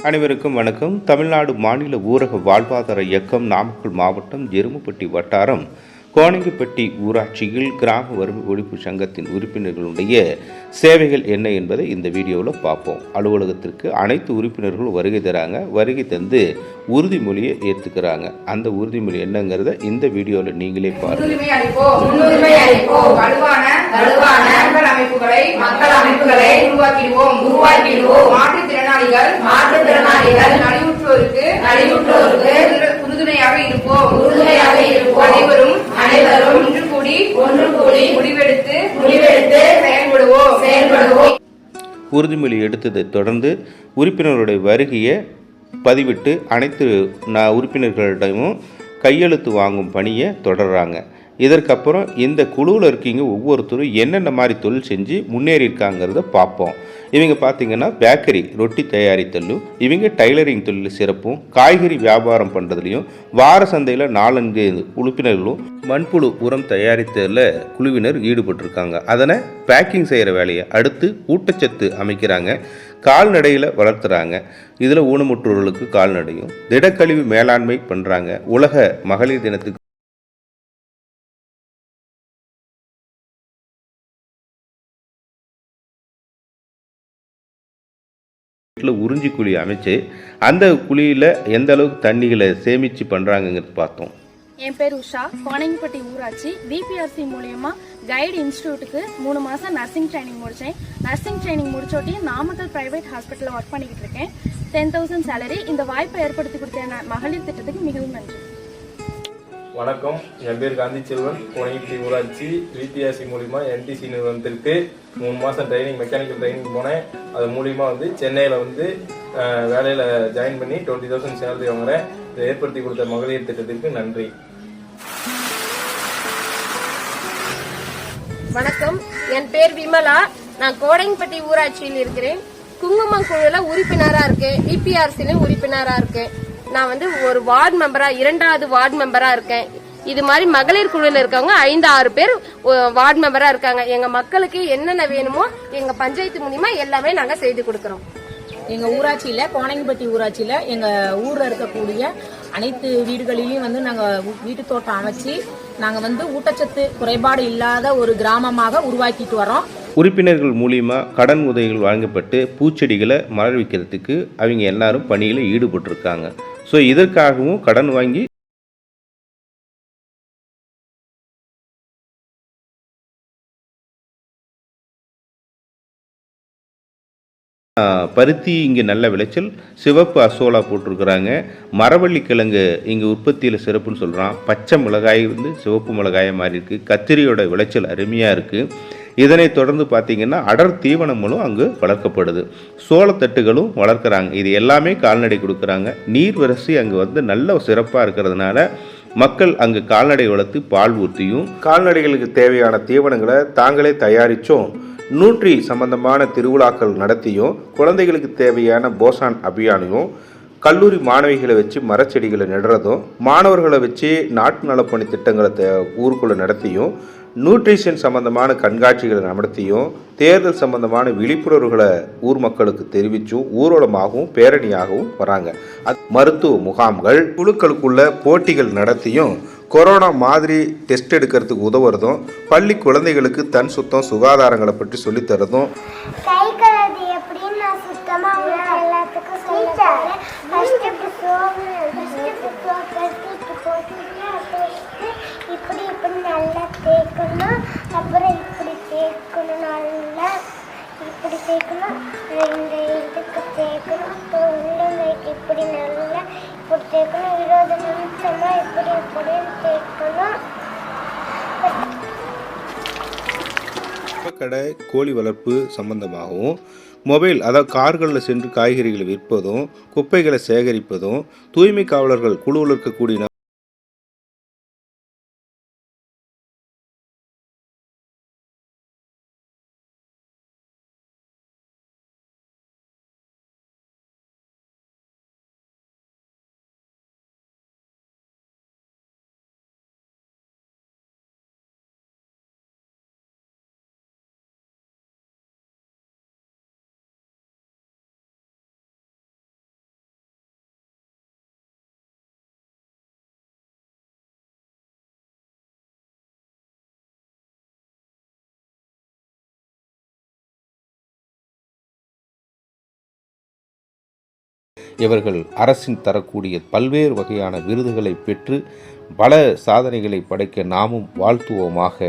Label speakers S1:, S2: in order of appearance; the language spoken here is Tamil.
S1: அனைவருக்கும் வணக்கம். தமிழ்நாடு மாநில ஊரக வாழ்வாதார இயக்கம் நாமக்கல் மாவட்டம் எருமப்பட்டி வட்டாரம் கோணங்கிப்பட்டி ஊராட்சியில் கிராம வறுமை ஒழிப்பு சங்கத்தின் உறுப்பினர்களுடைய சேவைகள் என்ன என்பதை இந்த வீடியோவில் பார்ப்போம். அலுவலகத்திற்கு அனைத்து உறுப்பினர்களும் வருகை தராங்க வருகை தந்து உறுதிமொழியை ஏற்றுக்கிறாங்க அந்த உறுதிமொழி என்னங்கிறத இந்த வீடியோவில் நீங்களே பாருங்கள்
S2: மாற்றுத்திறனாளிகள்
S3: மாற்றுத்திறனாளிகள்
S2: நலிவுற்றோருக்கு
S3: நலிவுற்றோருக்கு
S2: உறுதுணையாக இருப்போம்.
S3: உறுதுணையாக இருப்போம்.
S2: அனைவரும்
S3: அனைவரும்
S2: ஒன்று கூடி
S3: ஒன்று கூடி
S2: முடிவெடுத்து
S3: முடிவெடுத்து
S2: செயல்படுவோம்.
S3: செயல்படுவோம்.
S1: உறுதிமொழி எடுத்ததை தொடர்ந்து உறுப்பினர்களுடைய வருகையை பதிவிட்டு அனைத்து உறுப்பினர்களிடமும் கையெழுத்து வாங்கும் பணியை தொடர்றாங்க. இதற்கப்புறம் இந்த குழுவில் இருக்கீங்க ஒவ்வொருத்தரும் என்னென்ன மாதிரி தொழில் செஞ்சு முன்னேறி இருக்காங்கிறத பார்ப்போம். இவங்க பார்த்தீங்கன்னா பேக்கரி ரொட்டி தயாரித்தலும் இவங்க டைலரிங் தொழில் சிறப்பும் காய்கறி வியாபாரம் பண்ணுறதுலையும் வார சந்தையில் நாலஞ்சு உறுப்பினர்களும் மண்புழு உரம் தயாரித்ததில் குழுவினர் ஈடுபட்டிருக்காங்க. அதனை பேக்கிங் செய்கிற வேலையை அடுத்து ஊட்டச்சத்து அமைக்கிறாங்க. கால்நடையில் வளர்த்துறாங்க. இதில் ஊனமுற்றோர்களுக்கு கால்நடையும் திடக்கழிவு மேலாண்மை பண்ணுறாங்க உலக மகளிர் தினத்துக்கு வீட்டில் உறிஞ்சி குழி அமைச்சு அந்த குழியில் எந்த அளவுக்கு தண்ணிகளை சேமித்து பண்ணுறாங்கங்கிறது பார்த்தோம்.
S4: என் பேர் உஷா. கோனங்கிப்பட்டி ஊராட்சி. பிபிஆர்சி மூலியமா கைடு இன்ஸ்டியூட்டுக்கு மூணு மாசம் நர்சிங் ட்ரைனிங் முடிச்சேன். நர்சிங் ட்ரைனிங் முடிச்சோட்டி நாமக்கல் பிரைவேட் ஹாஸ்பிட்டலில் ஒர்க் பண்ணிக்கிட்டு இருக்கேன். டென் தௌசண்ட் சேலரி இந்த வாய்ப்பை ஏற்படுத்தி கொடுத்த மகளிர் திட்டத்துக்கு மிகவும் நன்றி.
S5: வணக்கம். என் பேர் காந்தி செல்வன். கோனகிப்பட்டி ஊராட்சி விபிஎஸ்சி மூலிமா என்டிசி நிறுவனத்திற்கு மூணு மாதம் ட்ரைனிங் மெக்கானிக்கல் ட்ரைனிங் போனேன். அது மூலிமா வந்து சென்னையில் வந்து வேலையில் ஜாயின் பண்ணி டுவெண்ட்டி தௌசண்ட் சேலரி வாங்குறேன். இதை ஏற்படுத்தி கொடுத்த மகளிர் திட்டத்திற்கு நன்றி.
S6: வணக்கம். என் பேர் விமலா. நான் கோடைங்கப்பட்டி ஊராட்சியில் இருக்கிறேன். குங்குமம் குழுல உறுப்பினரா இருக்கேன். பிபிஆர்சில உறுப்பினரா இருக்கேன். நான் வந்து ஒரு வார்டு மெம்பரா இரண்டாவது வார்டு மெம்பரா இருக்கேன். இது மாதிரி மகளிர் குழுல இருக்கவங்க ஐந்து ஆறு பேர் வார்டு மெம்பரா இருக்காங்க. எங்க மக்களுக்கு என்னென்ன வேணுமோ எங்க பஞ்சாயத்து மூலியமா எல்லாமே நாங்க செய்து கொடுக்கறோம்.
S7: எங்க ஊராட்சியில கோணங்கிப்பட்டி ஊராட்சியில எங்க ஊர்ல இருக்கக்கூடிய அனைத்து வீடுகளிலையும் வந்து நாங்க வீட்டு தோட்டம் அமைச்சு நாங்க வந்து ஊட்டச்சத்து குறைபாடு இல்லாத ஒரு கிராமமாக உருவாக்கிட்டு வரோம்
S1: உறுப்பினர்கள் மூலியமாக கடன் உதவிகள் வழங்கப்பட்டு பூச்செடிகளை மலர் வைக்கிறதுக்கு அவங்க எல்லாரும் பணியில் ஈடுபட்டிருக்காங்க. ஸோ இதற்காகவும் கடன் வாங்கி பருத்தி இங்கே நல்ல விளைச்சல். சிவப்பு அசோலா போட்டிருக்கிறாங்க. மரவள்ளி கிழங்கு இங்கே உற்பத்தியில் சிறப்புன்னு சொல்கிறான் பச்சை மிளகாய் வந்து சிவப்பு மிளகாயாக மாறி இருக்குது கத்திரியோட விளைச்சல் அருமையாக இருக்குது இதனைத் தொடர்ந்து பார்த்தீங்கன்னா அடர் தீவனங்களும் அங்கு வளர்க்கப்படுது. சோளத்தட்டுகளும் வளர்க்குறாங்க. இது எல்லாமே கால்நடை கொடுக்குறாங்க. நீர் வரிசை அங்கே வந்து நல்ல சிறப்பாக இருக்கிறதுனால மக்கள் அங்கு கால்நடை வளர்த்து பால் ஊற்றியும் கால்நடைகளுக்கு தேவையான தீவனங்களை தாங்களே தயாரித்தும் நூற்றி சம்பந்தமான திருவிழாக்கள் நடத்தியும் குழந்தைகளுக்கு தேவையான போசான் அபியானையும் கல்லூரி மாணவிகளை வச்சு மரச்செடிகளை நடுறதும் மாணவர்களை வச்சு நாட்டு நலப்பணி திட்டங்களை தே ஊருக்குள்ளே நடத்தியும் நியூட்ரிஷன் சம்பந்தமான கண்காட்சிகளை நடத்தியும் தேர்தல் சம்பந்தமான விழிப்புணர்வுகளை ஊர் மக்களுக்கு தெரிவிச்சும் ஊர்வலமாகவும் பேரணியாகவும் வராங்க. மருத்துவ முகாம்கள் குழுக்களுக்குள்ள போட்டிகள் நடத்தியும் கொரோனா மாதிரி டெஸ்ட் எடுக்கிறதுக்கு உதவுறதும் பள்ளி குழந்தைகளுக்கு தன் சுத்தம் சுகாதாரங்களை பற்றி சொல்லித் தரதும்
S8: கை கழுவுறது எப்படின்னு நான் சுத்தமா உங்களுக்கு எல்லாத்துக்கும் சொல்ல போறேன் ஃபர்ஸ்ட் இப்படி சோப்பு ஃபர்ஸ்ட் இப்படி சோப்பு எடுத்து இப்படி போட்டுட்டு அப்புறம் எடுத்து இப்படி இப்படி நல்லா தேய்க்கணும் அப்புறம் இப்படி தேய்க்கணும் நல்லா இப்படி தேய்க்கணும் இந்த இதுக்கு தேய்க்கணும் அப்புறம் உள்ளங்கைக்கு இப்படி நல்லா இப்படி தேய்க்கணும் இருபது நிமிஷமா இப்படி இப்படின்னு தேய்க்கணும்
S1: கடை கோழி வளர்ப்பு சம்பந்தமாகவும் மொபைல் அதாவது கார்களில் சென்று காய்கறிகளை விற்பதும் குப்பைகளை சேகரிப்பதும் தூய்மை காவலர்கள் குழுவில் இருக்கக்கூடிய இவர்கள் அரசின் தரக்கூடிய பல்வேறு வகையான விருதுகளை பெற்று பல சாதனைகளை படைக்க நாமும் வாழ்த்துவோமாக